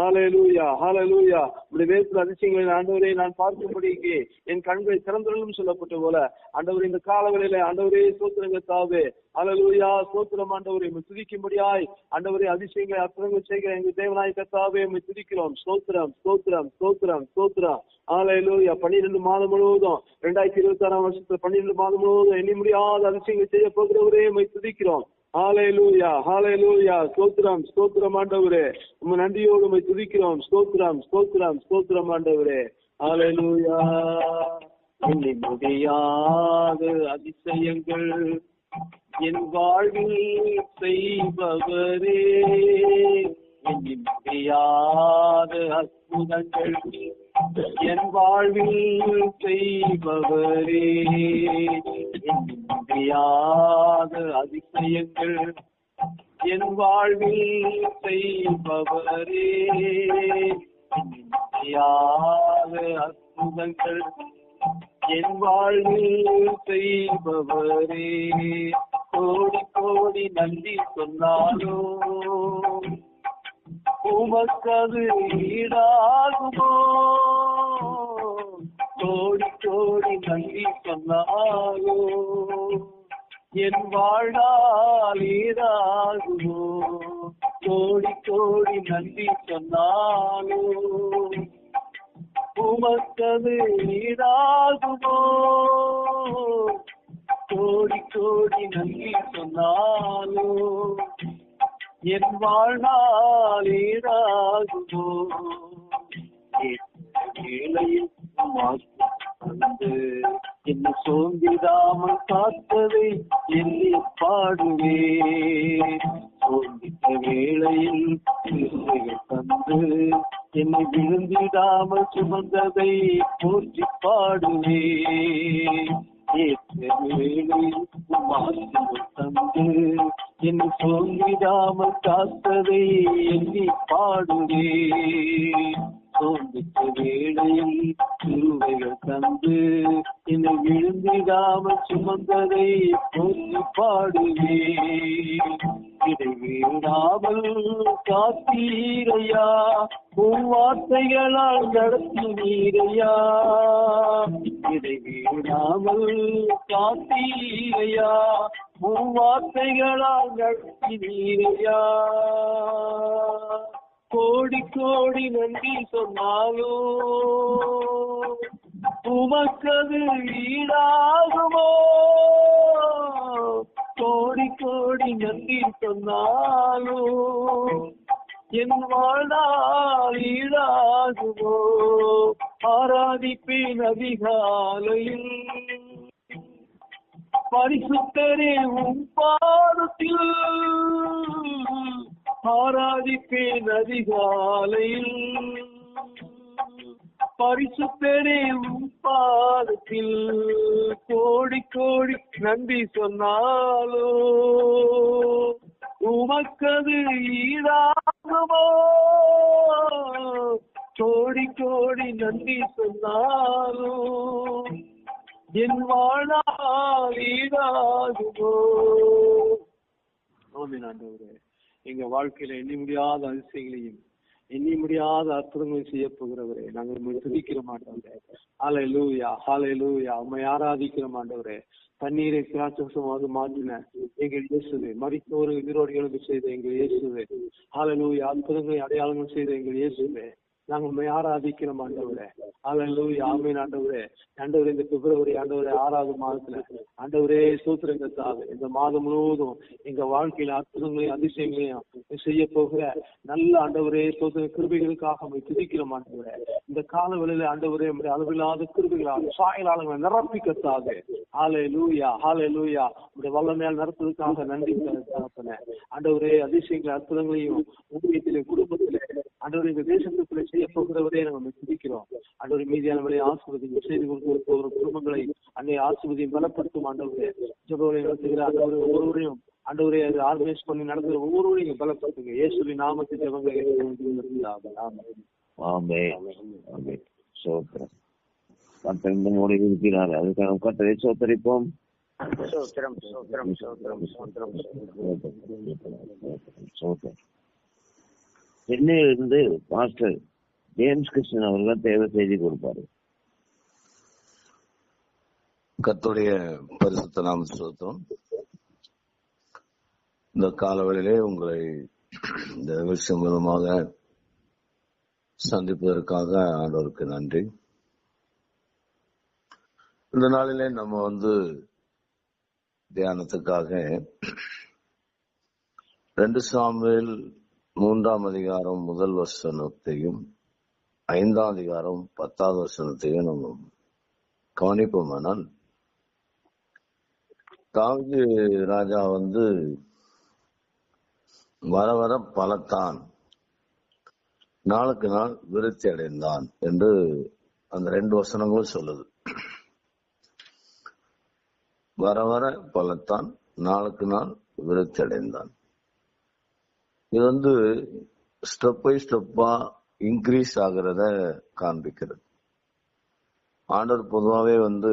ஹாலலூயா ஹாலலூயா இப்படி வேறு அதிசயங்களை ஆண்டவரே நான் பார்க்கும்படிக்கு என் கண்களை திறந்துள்ளும் சொல்லப்பட்ட போல ஆண்டவர் இந்த காலவெளியில ஆண்டவரே சோத்திரங்க தாவே. ஹalleluya சோத்திரம் ஆண்டவரே துதிக்கும்படியாய். ஆண்டவரே அதிசயங்களை அற்புதங்கள் செய்கிற எங்க தேவனாய் கத்தாவே உம்மை துதிக்கிறோம். ஸ்தோத்திரம் ஸ்தோத்திரம் சோத்திரம் சோத்திரம். ஆலையிலூயா பன்னிரெண்டு மாதம் முழுவதும் ரெண்டாயிரத்தி இருபத்தி ஆறாம் வருஷத்துல பன்னிரெண்டு மாதம் முழுவதும் எண்ணி முடியாத அதிசயங்கள் செய்ய போகிறவரே உம்மை துதிக்கிறோம். ஹாலேலூயா ஹாலேலூயா ஸ்தோத்ரம் ஸ்தோத்ரம் ஆண்டவரே. உங்க நன்றியோடு உண்மை துதிக்கிறோம். ஸ்தோத்ரம் ஸ்தோத்ரம் ஸ்தோத்ரம் ஆண்டவரே. ஹாலேலூயா எண்ணி முடியாது அதிசயங்கள். என் வாழ்வில் செய்பவரே. எண்ணி முடியாத அற்புதங்கள். என் வாழ்வில் செய்பவரே. எண்ணி அதிசயங்கள் என் வாழ்வில் செய்பவரே அற்புதங்கள். என் வாழ்வில் செய்பவரே கோடி கோடி நன்றி சொன்னாலோ. உமக்கது ஈடாகுமோ? கோடி கோடி நன்றி சொன்னாலோ. என் வாழ்நாள் ஈடாகுமோ கோடி கோடி நன்றி சொன்னாலோ? உமக்கது நீராகுமோ கோடி கோடி நன்றி சொன்னாலோ? என் வாழ்நாள் ஈடாகுமோ வேளையில் வந்து என்ன சோம்பிடாமல் காத்ததை எண்ணி பாடுவே. சோம்பித்த வேளையில் தந்து என்னை விழுந்திடாமல் சுமந்ததை போற்றி பாடுவே. வேளையில் தந்து என்னை சோம்பிடாமல் காத்ததை எண்ணி பாடுவே. சோம்பித்த வேளையில் திருவைகள் தந்து என்னை விழுந்திடாமல் சுமந்ததை போற்றி இதை வீடாமல் காத்தீரையா? உன் வார்த்தைகளால் நடத்தினீரையா? இதை வீடாமல் காத்தீரையா? உன் வார்த்தைகளால் நடத்தினீரையா? கோடி கோடி நன்றி சொன்னாலோ? உமக்கது ஈடாகுமோ கோடி கோடி நன்றி சொன்னாலோ? என் வாழ்நாள் ஈடாகுமோ ஆராதிப்பேன் அதிகாலையில். பரிசுத்தரே உன் பாதத்தில். ஆராதிப்பேன் அதிகாலையில் பரிசுத்தரே பாதத்தில். கோடி கோடி நன்றி சொன்னாலோ. உமக்கது ஈடாகுமோ. கோடி கோடி நன்றி சொன்னாலோ. என் வாழ்நாள் ஈடாகுமோ. ஆமென் ஆண்டவரே. எங்க வாழ்க்கையில எண்ணி முடியாத அதிசயங்களையும் எண்ணி முடியாத அற்புதங்களையும் செய்ய போகிறவரே. நாங்கள் உண்மை துதிக்கிற மாட்டவரே ஹாலை லூயா ஹாலை லூயா உண்மை ஆராதிக்கிற மாட்டவரே தண்ணீரை திராட்சமாக மாற்றின எங்கள் இயேசுவே. மறித்தோரு எதிரோடிகளுக்கு செய்த எங்கள் இயேசுவே. ஹாலை லூயா அற்புதங்களை அடையாளங்கள் செய்த எங்கள் இயேசுவே. நாங்க உண்மை ஆராதிக்கிறோம் ஆண்டவரே. ஹalleluya ஆமென் ஆண்டவரே. ஆண்டவரே இந்த பிப்ரவரி ஆண்டவரே ஆறாவது மாதத்துல. ஆண்டவரே சூத்திரங்கத்தாக இந்த மாதம் முழுவதும் எங்க வாழ்க்கையில அற்புதங்களையும் அதிசயங்களையும் செய்ய போகிற நல்ல ஆண்டவரே சூத்திர கிருபிகளுக்காக நம்மை துதிக்கிறோம் ஆண்டவரே. இந்த கால வேளையில ஆண்டவரே நம்முடைய அளவில்லாத கிருபிகளாக சாயலாளங்களை நிரப்பிக்கத்தாக ஹாலே லூயா ஹாலே லூயா உடைய வல்லமையால் நடத்துவதற்காக நன்றி ஆண்டவரே அதிசயங்களை அற்புதங்களையும் ஊழியத்திலே குடும்பத்திலே ஆண்டவரே இந்த தேசத்துக்குள்ளே செய்ய போகிறவரே நம்ம துதிக்கிறோம். ஆண்டவரை மீதியான வழியை ஆசிர்வதிங்க. செய்து கொண்டு போகிற குடும்பங்களை அன்னை ஆசிர்வதியும் பலப்படுத்தும் ஆண்டவரே. ஜபங்களை நடத்துகிற ஆண்டவரை ஒவ்வொருவரையும் ஆண்டவரே அது ஆர்கனைஸ் பண்ணி நடத்துகிற ஒவ்வொருவரையும் பலப்படுத்துங்க. இயேசுவி நாமத்தை ஜபங்களை சோத்திரம். இந்த மூடி இருக்கிறார். அதுக்காக கர்த்தரை சோத்தரிப்போம். சோத்திரம் சோத்திரம் சோத்திரம். சோத்திரம். சோத்திரம். சென்னையிலிருந்து மாஸ்டர் ஜேம்ஸ் கிருஷ்ணன் அவர்கள் தேவை செய்தி கொடுப்பாரு. கத்துடைய பரிசுத்த நாம சுத்தம் இந்த காலவெளியிலே உங்களை இந்த நிகழ்ச்சி மூலமாக சந்திப்பதற்காக ஆண்டவருக்கு நன்றி. இந்த நாளிலே நம்ம வந்து தியானத்துக்காக ரெண்டு சாமியில் மூன்றாம் அதிகாரம் முதல் வசனத்தையும் ஐந்தாம் அதிகாரம் பத்தாவது வசனத்தையும் நம்ம கவனிப்போமானால் தாவீது ராஜா வந்து வர வர பலத்தான் நாளுக்கு நாள் விருத்தி அடைந்தான் என்று அந்த ரெண்டு வசனங்களும் சொல்லுது. வர வர பலத்தான் நாளுக்கு நாள் விருத்தி அடைந்தான். இது வந்து ஸ்டெப் பை ஸ்டெப்பா இன்க்ரீஸ் ஆகிறத காண்பிக்கிறது. ஆண்டவர் பொதுவாகவே வந்து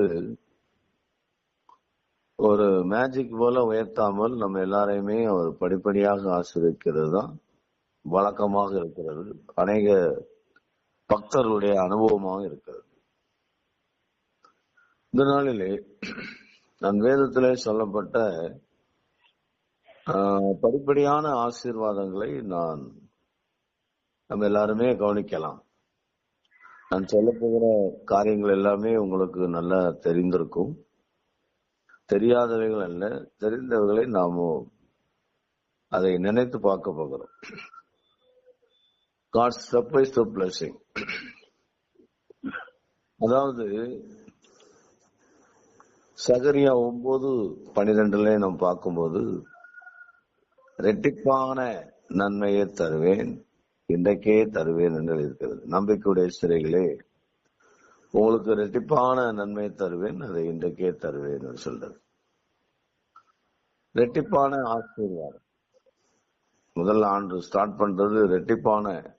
ஒரு மேஜிக் போல உயர்த்தாமல் நம்ம எல்லாரையுமே அவர் படிப்படியாக ஆசிரியக்கிறது தான் வழக்கமாக இருக்கிறது. அநேக பக்தர்களுடைய அனுபவமாக இருக்கிறது. இந்த நாளிலே நான் வேதத்திலே சொல்லப்பட்ட படிப்படியான ஆசீர்வாதங்களை நான் நம்ம எல்லாருமே கவனிக்கலாம். நான் சொல்ல போகிற காரியங்கள் எல்லாமே உங்களுக்கு நல்லா தெரிந்திருக்கும். தெரியாதவைகள் அல்ல தெரிந்தவர்களை நாம அதை நினைத்து பார்க்க போகிறோம். God step by step blessing அதாவது சகரியா ஒன்பது பனிரெண்டுல நாம் பார்க்கும்போது ரெட்டிப்பான நன்மையை தருவேன் இன்றைக்கே தருவேன் என்று இருக்கிறது. நம்பிக்கையுடைய சிறைகளே உங்களுக்கு ரெட்டிப்பான நன்மையை தருவேன் அதை இன்றைக்கே தருவேன் என்று சொல்றது. ரெட்டிப்பான ஆசீர்வாதம். முதல் ஆண்டு ஸ்டார்ட் பண்றது ரெட்டிப்பான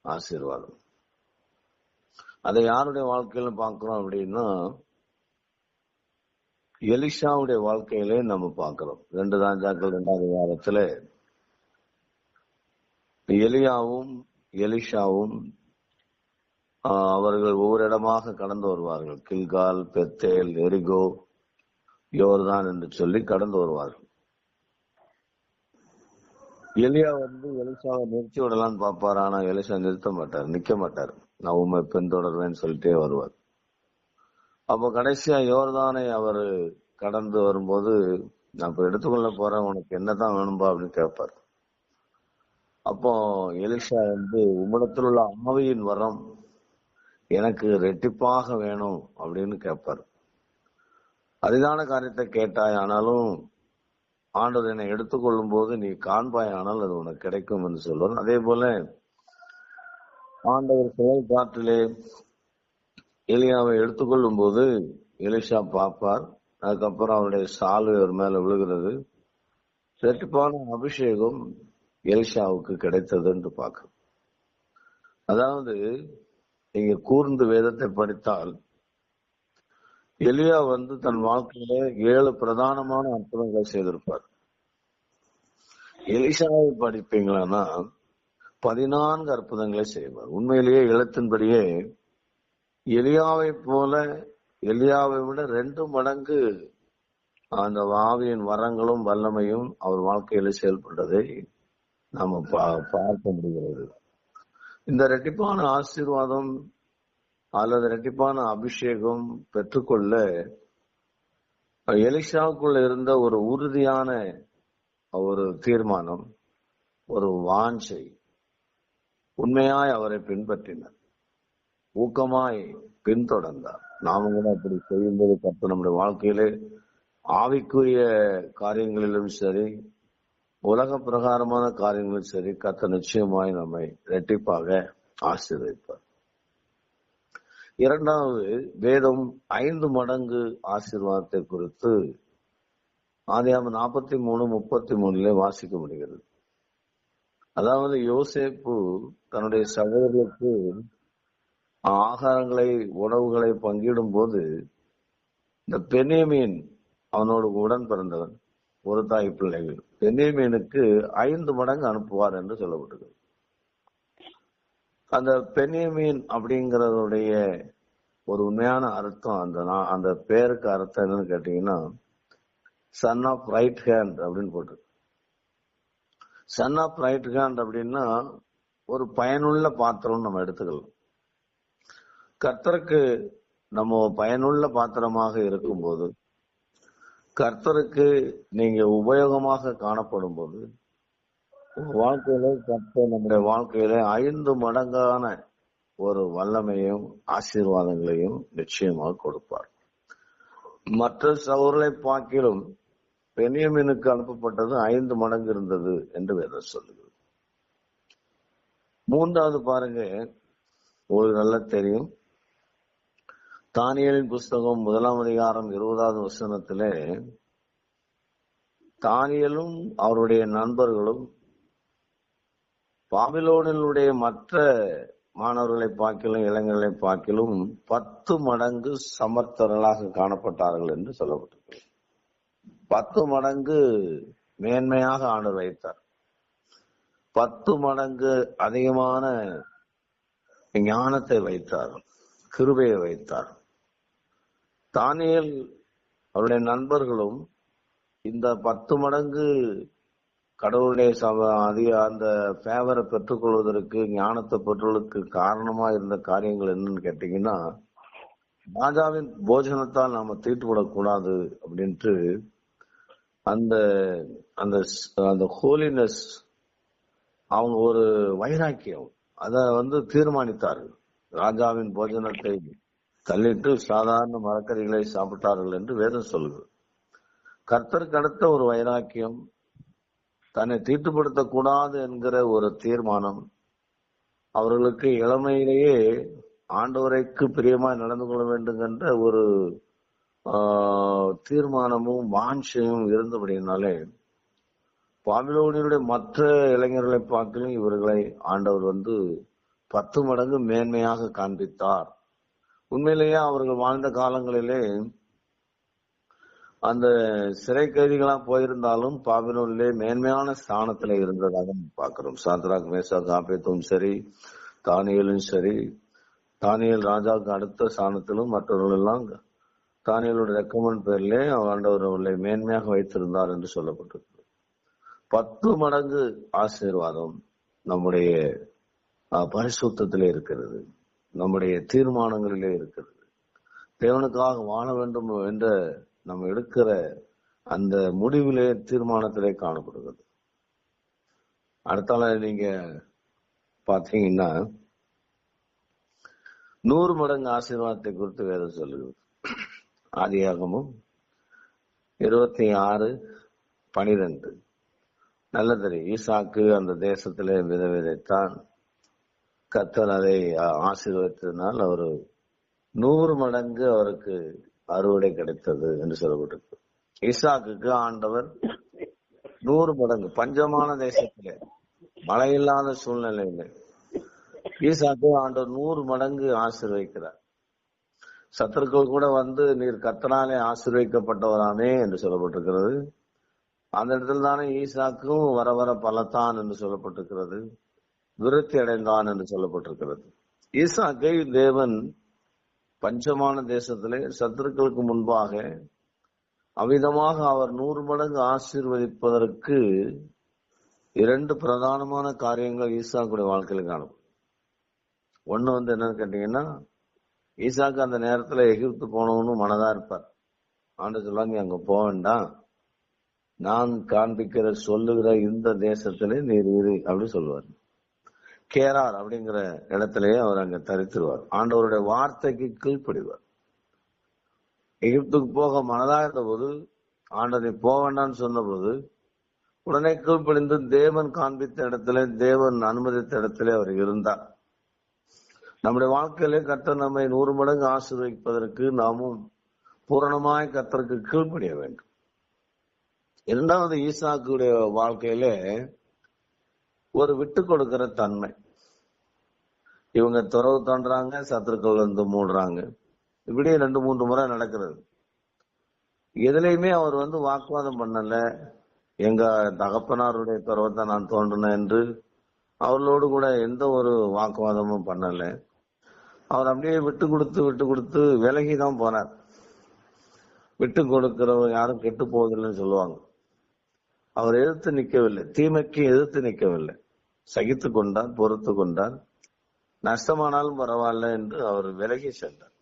ஆசீர்வாதம். அதை யாருடைய வாழ்க்கையில பாக்குறோம் அப்படின்னா எலிஷாவுடைய வாழ்க்கையிலே நம்ம பார்க்கிறோம். ரெண்டு ராஜாக்கள் ரெண்டாவது வாரத்துல எலியாவும் எலிஷாவும் ஆஹ், அவர்கள் ஒவ்வொரு இடமாக கடந்து வருவார்கள். கில்கால் பெத்தேல் எரிகோ யோர்தான் என்று சொல்லி கடந்து வருவார்கள். எலியா வந்து எலிசாவை நிறுத்தி விடலாம்னு பார்ப்பார். ஆனா எலிசா நிறுத்த மாட்டார் நிக்க மாட்டார். நான் உண்மை பின்தொடர்வேன்னு சொல்லிட்டே வருவார். அப்போ கடைசியா யோர்தானை அவர் கடந்து வரும்போது நான் இப்ப எடுத்துக்கொள்ள போறேன் உனக்கு என்னதான் வேணும்பா அப்படின்னு கேட்பார் அப்போ எலிஷா வந்து உம்மிடத்தில் உள்ள ஆவியின் வரம் எனக்கு ரெட்டிப்பாக வேணும் அப்படின்னு கேட்பார் அரிதான காரியத்தை கேட்டாய் ஆனாலும் ஆண்டவர் என்னை எடுத்துக்கொள்ளும் போது நீ காண்பாய் ஆனால் அது உனக்கு கிடைக்கும் என்று சொல்வார். அதே போல ஆண்டவர் செயல் காற்றிலே எலியாவை எடுத்துக்கொள்ளும் போது எலிஷா பார்ப்பார். அதுக்கப்புறம் அவருடைய சாலு அவர் மேல விழுகிறது. செட்டுப்பான அபிஷேகம் எலிஷாவுக்கு கிடைத்தது என்று பார்க்கிறோம் அதாவது நீங்க கூர்ந்து வேதத்தை படித்தால் எலியா வந்து தன் வாழ்க்கையில ஏழு பிரதானமான அற்புதங்களை செய்திருப்பார். எலிஷாவை படிப்பீங்களான்னா பதினான்கு அற்புதங்களை செய்வார். உண்மையிலேயே எழுத்தின்படியே எலியாவை போல எலியாவை விட ரெண்டு மடங்கு அந்த வாவியின் வரங்களும் வல்லமையும் அவர் வாழ்க்கையில செயல்பட்டதை நாம பா- பார்க்க முடிகிறது. இந்த ரெட்டிப்பான ஆசீர்வாதம் அல்லது ரெட்டிப்பான அபிஷேகம் பெற்றுக்கொள்ள எலிஷாவுக்குள்ள இருந்த ஒரு உறுதியான ஒரு தீர்மானம் ஒரு வாஞ்சை உண்மையாய் அவரை பின்பற்றினர். ஊக்கமாய் பின்தொடர்ந்தார். நாம கூட அப்படி செய்யும்போது கர்த்தர் நம்முடைய வாழ்க்கையிலே ஆவிக்குரிய காரியங்களிலும் சரி உலக பிரகாரமான காரியங்களும் சரி கத்த நிச்சயமாய் நம்மை இரட்டிப்பாக ஆசீர்வதிப்பார். இரண்டாவது வேதம் ஐந்து மடங்கு ஆசீர்வாதத்தை குறித்து ஆதியாம நாற்பத்தி மூணு முப்பத்தி மூணுல வாசிக்க முடிகிறது. அதாவது யோசேப்பு தன்னுடைய சகோதரர்களுக்கு ஆகாரங்களை உணவுகளை பங்கிடும் போது இந்த பெனேமீன் அவனோடு உடன் பிறந்தவன் ஒரு தாய் பிள்ளைகள். பெனேமீனுக்கு ஐந்து மடங்கு அனுப்புவார் என்று சொல்லப்பட்டது அந்த பெனியமீன் அப்படிங்கறதுடைய ஒரு உண்மையான அர்த்தம் அந்த நா- அந்த பேருக்கு அர்த்தம் என்னன்னு கேட்டீங்கன்னா சன் ஆஃப் ரைட் ஹேண்ட் அப்படின்னு போட்டு சன் ஆஃப் ரைட் ஹேண்ட் அப்படின்னா ஒரு பயனுள்ள பாத்திரம் நம்ம எடுத்துக்கலாம். கர்த்தருக்கு நம்ம பயனுள்ள பாத்திரமாக இருக்கும்போது கர்த்தருக்கு நீங்க உபயோகமாக காணப்படும் போது வாழ்க்கையில கர்த்தர் நம்முடைய வாழ்க்கையில ஐந்து மடங்கான ஒரு வல்லமையும் ஆசீர்வாதங்களையும் நிச்சயமாக கொடுப்பார். மற்ற சகோதரர்களை பார்க்கிலும் பெனியமினுக்கு அனுப்பப்பட்டது ஐந்து மடங்கு இருந்தது என்று வேதம் சொல்லுகிறது. மூன்றாவது பாருங்க உங்களுக்கு நல்லா தெரியும். தானியலின் புஸ்தகம் முதலாம் அதிகாரம் இருபதாவது வசனத்திலே தானியலும் அவருடைய நண்பர்களும் பாபிலோனினுடைய மற்ற மாணவர்களை பார்க்கிலும் இளைஞர்களை பார்க்கிலும் பத்து மடங்கு சமர்த்தர்களாக காணப்பட்டார்கள் என்று சொல்லப்பட்டிருக்கிறது. பத்து மடங்கு மேன்மையாக ஆண்டு வைத்தார். பத்து மடங்கு அதிகமான ஞானத்தை வைத்தார் கிருபையை வைத்தார் தானியல் அவருடைய நண்பர்களும் இந்த பத்து மடங்கு கடவுளுடைய சப அதிக அந்த ஃபேவரை பெற்றுக்கொள்வதற்கு ஞானத்தை பெற்றுவதற்கு காரணமா இருந்த காரியங்கள் என்னன்னு கேட்டீங்கன்னா ராஜாவின் போஜனத்தால் நாம தீட்டுப்படக்கூடாது அப்படின்ட்டு அந்த அந்த அந்த ஹோலினஸ் அவங்க ஒரு வைராக்கியம். அத வந்து தீர்மானித்தார்கள். ராஜாவின் போஜனத்தை தள்ளிட்டு சாதாரண மரக்கறிகளை சாப்பிட்டார்கள் என்று வேதம் சொல்கிறது கர்த்தருக்கு அடுத்த ஒரு வைராக்கியம் தன்னை தீட்டுப்படுத்தக்கூடாது என்கிற ஒரு தீர்மானம் அவர்களுக்கு இளமையிலேயே ஆண்டவரைக்கு பிரியமாய் நடந்து கொள்ள வேண்டும் என்ற ஒரு தீர்மானமும் வாஞ்சையும் இருந்தபடியினாலே பாபிலோனியருடைய மற்ற இளைஞர்களை பார்க்கலும் இவர்களை ஆண்டவர் வந்து பத்து மடங்கு மேன்மையாக காண்பித்தார். உண்மையிலேயே அவர்கள் வாழ்ந்த காலங்களிலே அந்த சிறை கைதிகளா போயிருந்தாலும் பாபினோனிலே மேன்மையான ஸ்தானத்துல இருந்ததாக பார்க்கிறோம். சாத்ராக் மேசா காப்பியத்தும் சரி தானியலும் சரி தானியல் ராஜாவுக்கு அடுத்த ஸ்தானத்திலும் மற்றவர்கள் எல்லாம் தானியலோட ரெக்கமெண்ட் பேர்லே ஆண்டவர் அவர்களை மேன்மையாக வைத்திருந்தார் என்று சொல்லப்பட்டிருக்கு பத்து மடங்கு ஆசீர்வாதம் நம்முடைய பரிசுத்திலே இருக்கிறது. நம்முடைய தீர்மானங்களிலே இருக்கிறது. தேவனுக்காக வாழ வேண்டும் என்ற நம்ம எடுக்கிற அந்த முடிவிலே தீர்மானத்திலே காணப்படுகிறது. அடுத்தால நீங்க பாத்தீங்கன்னா நூறு மடங்கு ஆசீர்வாதத்தை குறித்து வேற சொல்லுகிறது. ஆதியாகமும் இருபத்தி ஆறு பனிரெண்டு. நல்லதறி ஈசாக்கு அந்த தேசத்திலே வித விதைத்தான். கத்தன் அதை ஆசீர்வதித்ததினால் அவர் நூறு மடங்கு அவருக்கு அறுவடை கிடைத்தது என்று சொல்லப்பட்டிருக்கு. ஈசாக்குக்கு ஆண்டவர் நூறு மடங்கு பஞ்சமான தேசத்திலே மழை இல்லாத சூழ்நிலையில. ஈசாக்கு ஆண்டவர் நூறு மடங்கு ஆசீர்வதிக்கிறார். சத்துருக்கள் கூட வந்து நீர் கத்தனாலே ஆசீர்வதிக்கப்பட்டவராமே என்று சொல்லப்பட்டிருக்கிறது. அந்த இடத்துல தானே ஈசாக்கும் வர வர பலத்தான் என்று சொல்லப்பட்டிருக்கிறது. விருத்தி அடைந்தான் என்று சொல்லப்பட்டிருக்கிறது. ஈசாக்கை தேவன் பஞ்சமான தேசத்திலே சத்துருக்களுக்கு முன்பாக அவ்விதமாக அவர் நூறு மடங்கு ஆசீர்வதிப்பதற்கு இரண்டு பிரதானமான காரியங்கள் ஈசாக்குடைய வாழ்க்கையில் காணும். ஒன்று வந்து என்னன்னு கேட்டீங்கன்னா ஈசாக்கு அந்த நேரத்துல எகிப்து போனவனு மனதா இருப்பார். ஆண்டு சொல்லுவாங்க அங்க போக வேண்டாம். நான் காண்பிக்கிற சொல்லுகிற இந்த தேசத்திலே நீர் இரு அப்படின்னு சொல்லுவார். கேரார் அப்படிங்கிற இடத்திலேயே அவர் அங்க தரித்திருவார். ஆண்டவருடைய வார்த்தைக்கு கீழ்ப்படிவார். எகிப்துக்கு போக மனதாக இருந்தபோது ஆண்டனை போக வேண்டாம்னு சொன்னபோது உடனே கீழ்ப்படிந்து தேவன் காண்பித்த இடத்துல தேவன் அனுமதித்த இடத்துல அவர் இருந்தார். நம்முடைய வாழ்க்கையிலே கர்த்தர் நம்மை நூறு மடங்கு ஆசீர்வதிப்பதற்கு நாமும் பூரணமாய் கர்த்தருக்கு கீழ்ப்படிய வேண்டும். இரண்டாவது ஈசாக்குடைய வாழ்க்கையில ஒரு விட்டு கொடுக்கிற தன்மை. இவங்க துறவு தோன்றாங்க சத்துருக்கள் வந்து மூடுறாங்க இப்படியே ரெண்டு மூன்று முறை நடக்கிறது. எதுலையுமே அவர் வந்து வாக்குவாதம் பண்ணல. எங்க தகப்பனாருடைய துறவத்தை நான் தோன்றினேன் என்று அவர்களோடு கூட எந்த ஒரு வாக்குவாதமும் பண்ணல. அவர் அப்படியே விட்டு கொடுத்து விட்டு கொடுத்து விலகி தான் போனார். விட்டு கொடுக்கிறவங்க யாரும் கெட்டு போவதில்லைன்னு சொல்லுவாங்க. அவர் எதிர்த்து நிற்கவில்லை தீமைக்கு எதிர்த்து நிற்கவில்லை சகித்து கொண்டார் பொறுத்து கொண்டார். நஷ்டமானாலும் பரவாயில்ல என்று அவர் விலகி சென்றார்.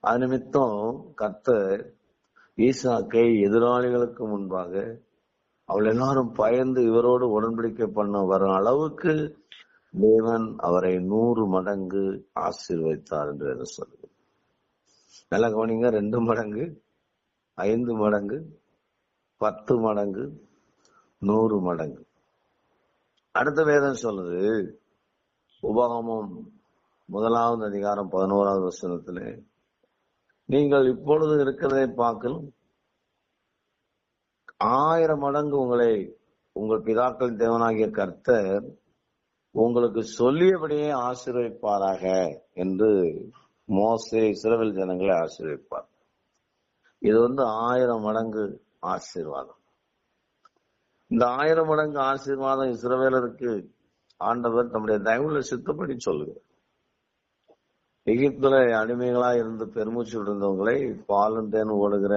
அது நிமித்தம் கர்த்தர் ஈசாக்கை எதிராளிகளுக்கு முன்பாக அவள் எல்லாரும் பயந்து இவரோடு உடன்படிக்கை பண்ண வரும் அளவுக்கு தேவன் அவரை நூறு மடங்கு ஆசீர்வதித்தார் என்று வேதம் சொல்லுது. நல்லா கவனிங்க ரெண்டு மடங்கு ஐந்து மடங்கு பத்து மடங்கு நூறு மடங்கு. அடுத்த வேதம் சொல்லுது உபகமம் முதலாவது அதிகாரம் பதினோராவது வசனத்திலே நீங்கள் இப்பொழுது இருக்கிறதை பார்க்கலும் ஆயிரம் மடங்கு உங்களை உங்கள் பிதாக்களின் தேவனாகிய கர்த்தர் உங்களுக்கு சொல்லியபடியே ஆசீர்வைப்பாராக என்று மோசே சிறவில் ஜனங்களை ஆசீர்வைப்பார் இது வந்து ஆயிரம் மடங்கு ஆசீர்வாதம். இந்த ஆயிரம் மடங்கு ஆசீர்வாதம் இஸ்ரவேலருக்கு ஆண்டவர் தம்முடைய தயவுல சித்தப்படி சொல்லுகிறார். எகிப்துல அடிமைகளா இருந்து பெருமூச்சு இருந்தவங்களை பாலும் தேன் ஓடுகிற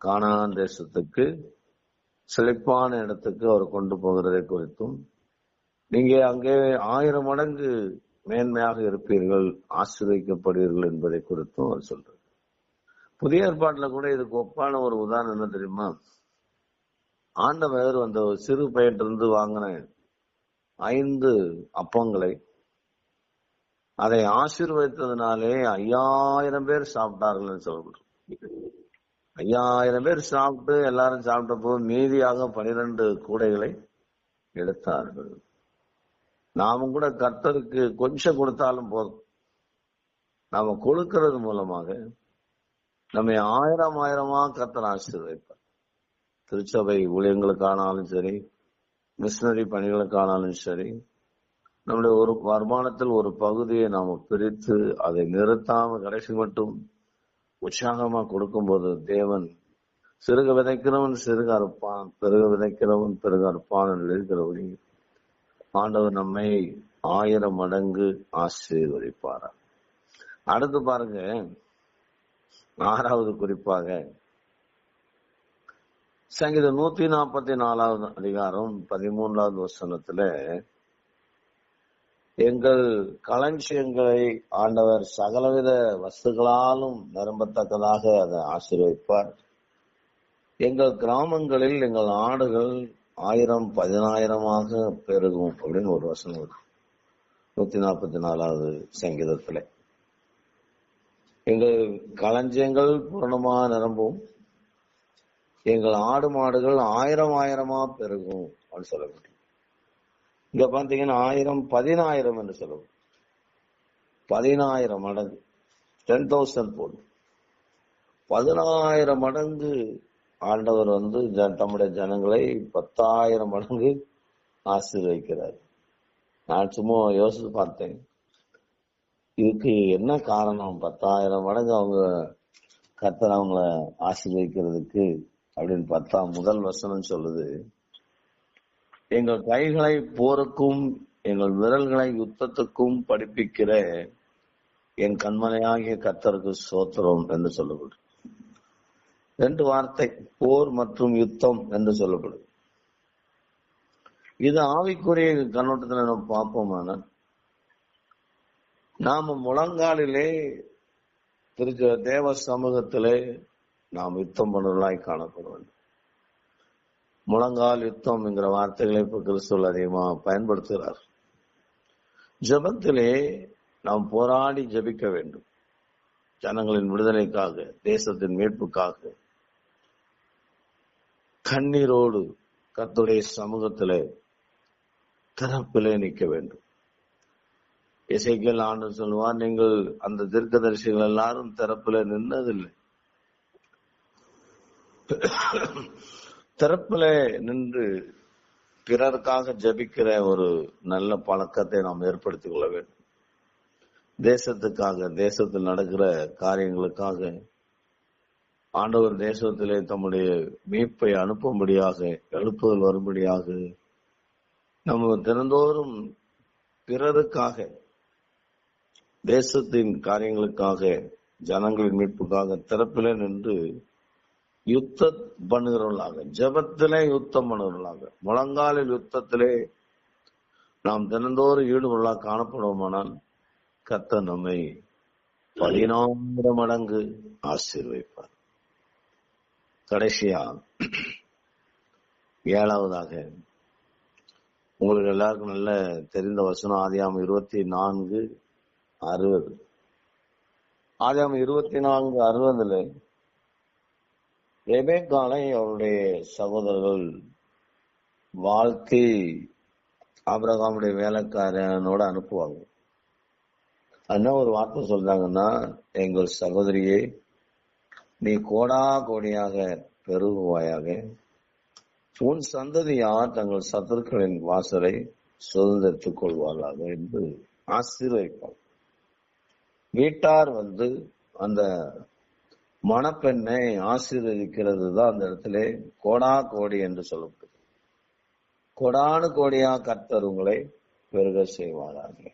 கானான் தேசத்துக்கு செழிப்பான இடத்துக்கு அவர் கொண்டு போகிறதை குறித்தும் நீங்க அங்கே ஆயிரம் மடங்கு மேன்மையாக இருப்பீர்கள் ஆசிரியக்கப்படுவீர்கள் என்பதை குறித்தும் அவர் சொல்றார். புதிய ஏற்பாட்டுல கூட இதுக்கு ஒப்பான ஒரு உதாரணம் என்ன தெரியுமா? ஆண்டவர் அந்த சிறு பையிலிருந்து வாங்கின ஐந்து அப்பங்களை அதை ஆசீர்வதித்ததுனாலே ஐயாயிரம் பேர் சாப்பிட்டார்கள் சொல்லப்படுறோம் ஐயாயிரம் பேர் சாப்பிட்டு எல்லாரும் சாப்பிட்ட போது மீதியாக பனிரெண்டு கூடைகளை எடுத்தார்கள். நாமும் கூட கர்த்தருக்கு கொஞ்சம் கொடுத்தாலும் போதும். நாம கொடுக்கிறது மூலமாக நம்மை ஆயிரம் ஆயிரமா கர்த்தர் ஆசீர்வதிப்பார். திருச்சபை ஊழியங்களுக்கானாலும் சரி மிஷினரி பணிகளுக்கானாலும் சரி நம்முடைய ஒரு வருமானத்தில் ஒரு பகுதியை நாம பிரித்து அதை நிறுத்தாம கடைசி மட்டும் உற்சாகமா கொடுக்கும்போது தேவன் சிறுக விதைக்கிறவன் சிறுக அறுப்பான் பெருக விதைக்கிறவன் பெருக அறுப்பான் என்று இருக்கிறபடி ஆண்டவர் நம்மை ஆயிரம் மடங்கு ஆசீர்வதிப்பார் அடுத்து பாருங்க ஆறாவது குறிப்பாக சங்கீதம் நூத்தி நாற்பத்தி நாலாவது அதிகாரம் பதிமூன்றாவது வசனத்துல எங்கள் களஞ்சியங்களை ஆண்டவர் சகலவித வஸ்துகளாலும் நிரம்பத்தக்கதாக அதை ஆசீர்வதிப்பார். எங்கள் கிராமங்களில் எங்கள் ஆடுகள் ஆயிரம் பதினாயிரமாக பெருகும் அப்படின்னு ஒரு வசனம் இருக்கு. நூத்தி நாற்பத்தி நாலாவது சங்கீதத்துல. எங்கள் களஞ்சியங்கள் பூரணமா நிரம்பும். எங்கள் ஆடு மாடுகள் ஆயிரம் ஆயிரமா பெருகும் அப்படின்னு சொல்ல முடியும் இங்க பாத்தீங்கன்னா ஆயிரம் பதினாயிரம் என்று சொல்லுவோம் பதினாயிரம் மடங்கு. டென் தௌசண்ட் போடும். பதினாயிரம் மடங்கு ஆண்டவர் வந்து ஜ- தம்முடைய ஜனங்களை பத்தாயிரம் மடங்கு ஆசீர்வைக்கிறார் நான் சும்மா யோசித்து பார்த்தேன். இதுக்கு என்ன காரணம்? பத்தாயிரம் மடங்கு அவங்க கத்தர் அவங்கள ஆசீர்வதிக்கிறதுக்கு அப்படின்னு பார்த்தா முதல் வசனம் சொல்லுது. எங்கள் கைகளை போருக்கும் எங்கள் விரல்களை யுத்தத்துக்கும் படிப்பிக்கிற என் கண்மனையாகிய கத்தருக்கு சோத்திரம் என்று சொல்லப்படுது. ரெண்டு வார்த்தை போர் மற்றும் யுத்தம் என்று சொல்லப்படும் இது ஆவிக்குரிய கண்ணோட்டத்தில் நம்ம பார்ப்போமான நாம முழங்காலிலே திருச்ச தேவ சமூகத்திலே நாம் யுத்தம் பண்ணுவதாய் காணப்பட வேண்டும் முழங்கால் யுத்தம் என்கிற வார்த்தைகளை இப்ப கிறிஸ்துவல் அதிகமா பயன்படுத்துகிறார். ஜெபத்திலே நாம் போராடி ஜெபிக்க வேண்டும். ஜனங்களின் விடுதலைக்காக தேசத்தின் மீட்புக்காக. கண்ணீரோடு கத்துடைய சமூகத்தில் திறப்பிலே நிற்க வேண்டும். இசைக்கல் ஆண்டு சொல்லுவார் நீங்கள் அந்த தீர்க்கதரிசிகள் எல்லாரும் திறப்பில் நின்னதில்லை. திறப்புல நின்று பிறருக்காக ஜெபிக்கிற ஒரு நல்ல பழக்கத்தை நாம் ஏற்படுத்திக் கொள்ள வேண்டும். தேசத்துக்காக தேசத்தில் நடக்கிற காரியங்களுக்காக ஆண்டவர் தேசத்திலே தம்முடைய மீட்பை அனுப்பும்படியாக எழுப்புதல் வரும்படியாக நம்ம தினந்தோறும் பிறருக்காக தேசத்தின் காரியங்களுக்காக ஜனங்களின் மீட்புக்காக திறப்பிலே நின்று யுத்தம் பண்ணுகிறவர்களாக ஜபத்திலே யுத்தம் பண்ணுகிறவர்களாக முழங்காலில் யுத்தத்திலே நாம் தினந்தோறும் ஈடுபொருளாக காணப்படுவோமானால் கத்த நம்மை பதினாயிரம் மடங்கு ஆசீர்வைப்பார் கடைசியா ஏழாவதாக உங்களுக்கு எல்லாருக்கும் நல்ல தெரிந்த வசனம் ஆதியாம் இருபத்தி நான்கு அறுபது. ஆதியாம் இருபத்தி நான்கு அறுபதுல ரெபேக்காலை அவருடைய சகோதரர்கள் வாழ்த்தி ஆபிரகாமுடைய வேலைக்காரனோட அனுப்புவாங்க. என்ன ஒரு வார்த்தை சொல்றாங்கன்னா எங்கள் சகோதரியே நீ கோடா கோடியாக பெருகுவாயாக. உன் சந்ததியார் தங்கள் சத்துருக்களின் வாசலை சுதந்திரத்துக் கொள்வார்களாக என்று ஆசீர்வதிப்பார். வீட்டார் வந்து அந்த மணப்பெண்ணை ஆசீர்வதிக்கிறது தான் அந்த இடத்துல கோடா கோடி என்று சொல்லப்படுது. கொடானு கோடியா கர்த்தர் உங்களை பெருக செய்வாராக.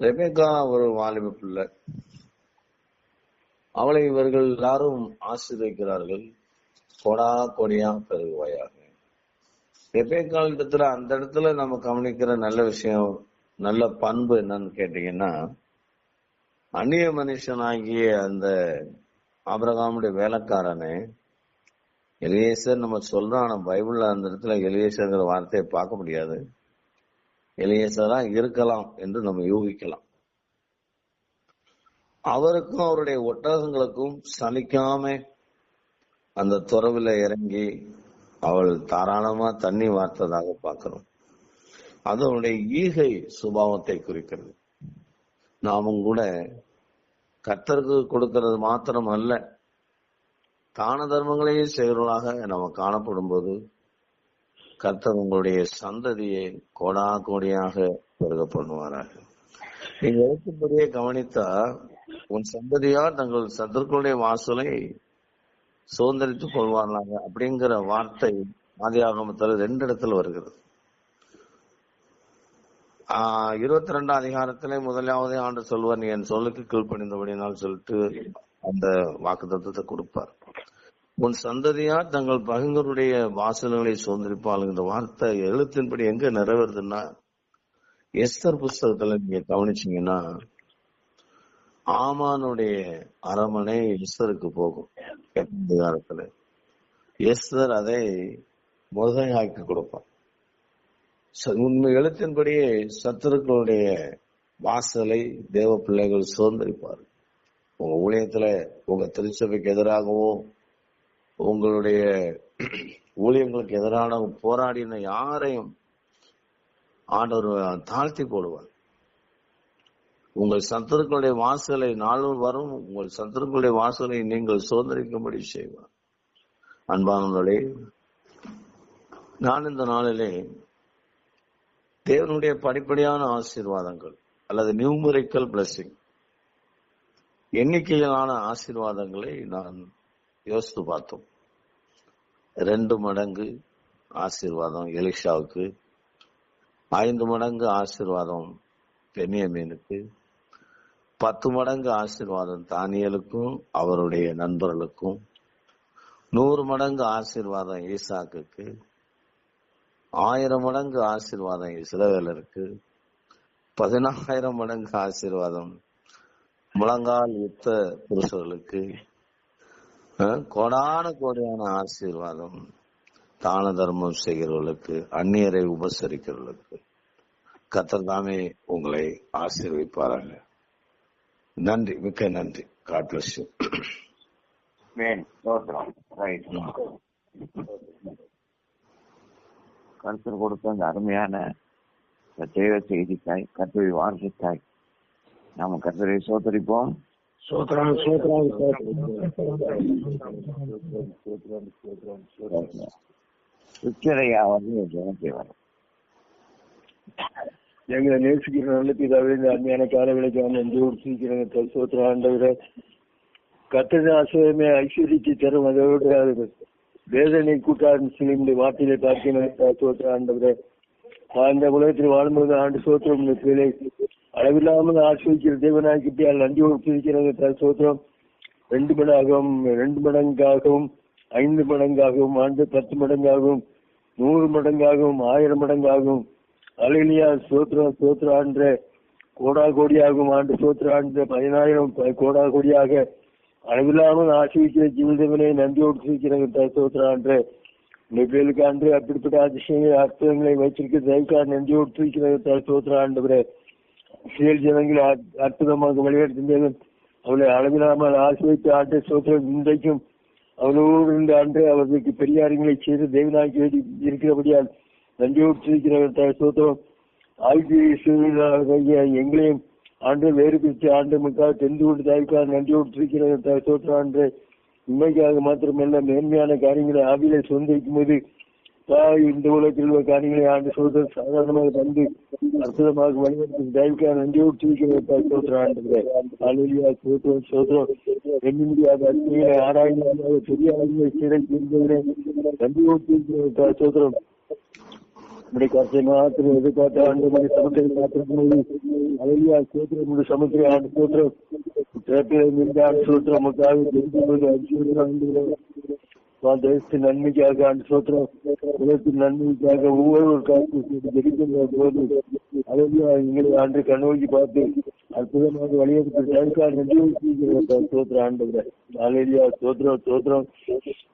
ரெபேக்கா ஒரு வாலிப பிள்ளை. அவளை இவர்கள் எல்லாரும் ஆசீர்வதிக்கிறார்கள். கொடா கோடியா பெருகுவாயாக. ரெபேக்கா இடத்துல அந்த இடத்துல நம்ம கவனிக்கிற நல்ல விஷயம் நல்ல பண்பு என்னன்னு கேட்டீங்கன்னா அந்நிய மனுஷனாகிய அந்த ஆபிரகாமுடைய வேலைக்காரனே எலியேசர் நம்ம சொல்றோம் ஆனா பைபிள்ல அந்த இடத்துல எலியேசர்ங்கிற வார்த்தையை பார்க்க முடியாது. எலியேசரா இருக்கலாம் என்று நம்ம யூகிக்கலாம். அவருக்கும் அவருடைய ஒட்டகங்களுக்கும் சலிக்காம அந்த துறவுல இறங்கி அவள் தாராளமா தண்ணி வார்த்ததாக பார்க்கிறோம். அது ஈகை சுபாவத்தை குறிக்கிறது. நாமும் கூட கத்தருக்கு கொடுக்கிறது மாத்திரம் அல்ல. தான தர்மங்களையும் செய்கிறவர்களாக நம்ம காணப்படும் போது கர்த்தர் உங்களுடைய சந்ததியை கோடா கோடியாக பெருக பண்ணுவாராக நீங்க எழுத்துப்படியே கவனித்தா உன் சந்ததியார் தங்கள் சத்துருக்களுடைய வாசலை சுதந்திரித்துக் கொள்வார்களாக அப்படிங்கிற வார்த்தை ஆதியாகமத்தில் ரெண்டு இடத்துல வருகிறது. இருபத்தி ரெண்டாம் அதிகாரத்திலே முதலாவது ஆண்டு சொல்வார் நீ என் சொல்லுக்கு கீழ்ப்பணிந்தபடினால் சொல்லிட்டு அந்த வாக்கு தத்துவத்தை கொடுப்பார். உன் சந்ததியார் தங்கள் பகிர்ந்தருடைய வாசல்களை சுதந்திரிப்பாள் இந்த வார்த்தை எழுத்தின்படி எங்க நிறைவேறுதுன்னா எஸ்தர் புஸ்தகத்துல நீங்க கவனிச்சீங்கன்னா ஆமானுடைய அரமனை எஸ்தருக்கு போகும் அதிகாரத்துல. எஸ்தர் அதை முதலாக்கி கொடுப்பான் உண்மை எழுத்தின்படியே சத்துருக்களுடைய வாசலை தேவ பிள்ளைகள் சுதந்திரிப்பார் உங்க ஊழியத்துல உங்க திருச்சபைக்கு எதிராகவோ உங்களுடைய ஊழியங்களுக்கு எதிரான போராடின யாரையும் ஆண்டவர் தாழ்த்தி போடுவார். உங்கள் சத்துருக்களுடைய வாசலை நாளும் வரும் உங்கள் சத்துருக்களுடைய வாசலை நீங்கள் சுதந்திரிக்கும்படி செய்வார். அன்பானவர்களே நான் இந்த நாளிலே தேவனுடைய படிப்படியான ஆசீர்வாதங்கள் அல்லது நியூமரிக்கல் பிளஸ்ஸிங் எண்ணிக்கையிலான ஆசீர்வாதங்களை நான் யோசித்து பார்த்தோம். ரெண்டு மடங்கு ஆசீர்வாதம் எலிஷாவுக்கு ஐந்து மடங்கு ஆசீர்வாதம் பெண்ணியமீனுக்கு பத்து மடங்கு ஆசீர்வாதம் தானியலுக்கும் அவருடைய நண்பர்களுக்கும் நூறு மடங்கு ஆசீர்வாதம் ஈசாக்குக்கு ஆயிரம் மடங்கு ஆசீர்வாதம் இஸ்ரவேலருக்கு பதினாயிரம் மடங்கு ஆசீர்வாதம் முழங்கால் யுத்த புருஷர்களுக்கு. கோடான கோடியான ஆசீர்வாதம் தான தர்மம் செய்கிறவர்களுக்கு அந்நியரை உபசரிக்கிறவர்களுக்கு. கத்தர் தாமே உங்களை ஆசீர்விப்பாராங்க. நன்றி மிக்க நன்றி. காட் பிளஸ் யூ ரைட் கருத்தர் கொடுத்த அந்த அருமையான தேவ செய்திக்காய் கர்த்தரை வார்த்தைக்காய் நாம கர்த்தரை உச்சரையா வந்து ஜனத்தை வரும். எங்களை நேசிக்கிற நல்ல பிதாவே இந்த அருமையான கால விலைக்கு வந்து சீக்கிரம் சோத்திர ஆண்டவரை. கத்தனை ஆசிரியமே ஐஸ்வர்யத்தை தரும் அதோடு வேதனை கூட்டாரும் சிலிமுடைய வார்த்தையை பார்க்க சோத்திர ஆண்டவரை இந்த உலகத்தில் வாழும்போது ஆண்டு சோத்திரம் பிள்ளை அளவில்லாமல் ஆசிரியர் தேவனாக்கிட்டால் நன்றி ஒப்பிருக்கிறது சோத்திரம். ரெண்டு மடங்காகவும் ரெண்டு மடங்காகவும் ஐந்து மடங்காகவும் ஆண்டு பத்து மடங்காகவும் நூறு மடங்காகவும் ஆயிரம் மடங்காகவும். அலையிலியா சோத்ரா சோத்ரா என்ற கோடா கோடியாகவும் ஆண்டு சோத்ரா என்ற பதினாயிரம் கோடா கோடியாக அளவில்லாமல் ஆசிரிக்கிற ஜீவிதவனை நன்றியோடு சிரிக்கிற சோத்ரா நெபியலுக்கு அன்று அப்படிப்பட்ட அதிசயங்களை அற்புதங்களை வைத்திருக்க தயவுக்கார் நன்றியோடு சிரிக்கிற சோத்ரா ஆண்டவரே செயல் ஜனங்களை அற்புதமாக வழிநடத்தினேன் அவளை அளவில்லாமல் ஆசிரியத்து ஆண்டு சோத்திரம் இன்றைக்கும் அவளோடு இருந்த அன்று அவர்களுக்கு பெரியாரங்களை செய்து தேவனாக்கி இருக்கிறபடியால் நன்றியோடு இருக்கிற சோத்திரம் ஆய்வு எங்களையும் ஆண்டு வேறு பிரித்து ஆண்டு மக்கள் தெரிந்து கொண்டு தாய்க்காக நன்றியோடு இருக்கிற சோத்திரம் ஆண்டு உண்மைக்காக மாத்திரமல்ல மேன்மையான காரியங்களை ஆவியில சொந்திக்கும் போது தாய் இந்த உலகத்தில் உள்ள காரியங்களை ஆண்டு சோதர் சாதாரணமாக தந்து அற்புதமாக வழிபடுத்தும் தயவுக்காக நன்றியோடு தூக்கிற சோதரம் ஆண்டு அலுவலியா சோத்திரம் சோத்திரம் எண்ண அற்புதங்களை ஆராய்ந்து பெரிய ஆளுமை சிறை தீர்ந்தவரே நன்றியோடு தூக்கிற சோத்திரம் நம்முடைய கருத்தை மாத்திரம் எதிர்பார்த்த ஆண்டு மணி சமுத்திரை மாத்திரம் அலுவலியா சோத்திரம் நம்முடைய சமுத்திரை ஆண்டு சோத்திரம் திறப்பில் இருந்த ஆண்டு சோத்திரம் நமக்காக தெரிந்து அபிஷேகம் ஆண்டு தேசத்தின் நன்மைக்காக ஆண்டு சோத்திரம் உலகத்தின் நன்மைக்காக ஒவ்வொரு காத்து ஜெபிக்கின்ற போது அழகியா எங்களை ஆண்டு கண்ணோக்கி பார்த்து அற்புதமாக வழியெடுத்து தேவைக்காக நன்றி சோத்திர ஆண்டு அழகியா சோத்திரம் சோத்திரம்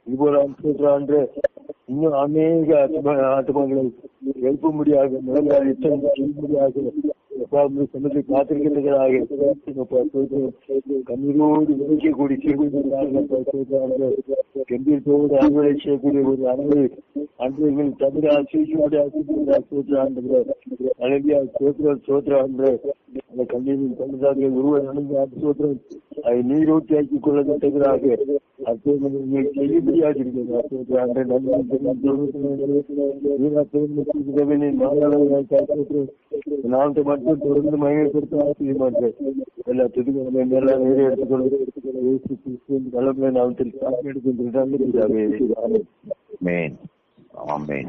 இதுபோல சோத்திரம் ஆண்டு இன்னும் அநேக ஆத்ம ஆத்மாக்களை எழுப்ப முடியாது நிலைமையாக எச்சம் முடியாது. சமத்தை காத்திருக்கிறதாக கண்ணீரோடு விதைக்கக்கூடிய சிறுவர்களாக கம்பீரத்தோடு அறுவடை செய்யக்கூடிய ஒரு அறுவடை அன்றைகள் தமிழ் ஆசிரியர்களுடைய ஆசிரியர் ஆண்டு அழகியா சோத்ரா சோத்ரா என்ற அந்த கண்ணீரின் தமிழாக உருவ அணிந்த சோத்திரம் அதை நீரோட்டி ஆக்கிக் கொள்ளத்தக்கதாக அற்புதங்கள் செய்ய முடியாது இருக்கிறது அன்று நான் மட்டும் தொடர்ந்து மகிழ்ப்படுத்த ஆசிரியமாட்டேன் எல்லாத்துக்கும் எல்லாம் நேரே எடுத்துக்கொண்டு தலைமை நான் திருப்பி எடுக்கின்றாங்க Amen. Amen.